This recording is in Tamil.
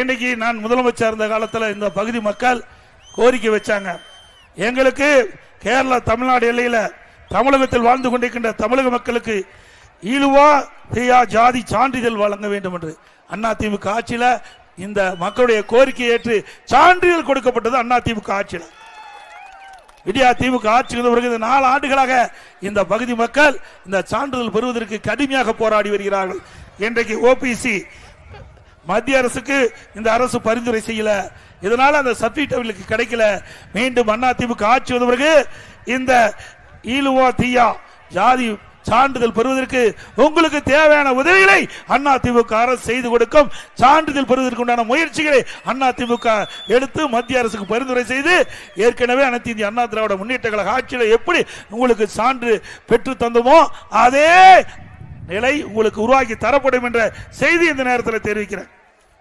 இன்னைக்கு நான் முதலமைச்சர் இருந்த காலத்தில் இந்த பகுதி மக்கள் கோரிக்கை வச்சாங்க. எங்களுக்கு கேரளா தமிழ்நாடு எல்லையில் தமிழகத்தில் வாழ்ந்து கொண்டிருக்கின்ற தமிழக மக்களுக்கு ஈழுவா பிரியா ஜாதி சான்றிதழ் வழங்க வேண்டும் என்று அண்ணா திமுக ஆட்சியில் இந்த மக்களுடைய கோரிக்கை ஏற்று சான்றிதழ் கொடுக்கப்பட்டது அண்ணா திமுக ஆட்சியில். விடியா திமுக ஆட்சி வந்த பிறகு இந்த நாலு ஆண்டுகளாக இந்த பகுதி மக்கள் இந்த சான்றிதழ் பெறுவதற்கு கடுமையாக போராடி வருகிறார்கள். இன்றைக்கு ஓபிசி மத்திய அரசுக்கு இந்த அரசு பரிந்துரை செய்யல. இதனால அந்த சர்டிபிகேட் அவர்களுக்கு கிடைக்கல. மீண்டும் அண்ணா ஆட்சி வந்த பிறகு இந்த ஈழுவா தீயா ஜாதி சான்றிதழ் பெறுவதற்கு உங்களுக்கு தேவையான உதவிகளை அண்ணா திமுக அரசு செய்து கொடுக்கும். சான்றிதழ் பெறுவதற்கு உண்டான முயற்சிகளை அண்ணா திமுக எடுத்து மத்திய அரசுக்கு பரிந்துரை செய்து ஏற்கனவே அனைத்து இந்திய அண்ணா திராவிட முன்னேற்ற கழக ஆட்சியில் எப்படி உங்களுக்கு சான்று பெற்று தந்தோமோ அதே நிலை உங்களுக்கு உருவாக்கி தரப்படும் என்ற செய்தி இந்த நேரத்தில் தெரிவிக்கிறேன்.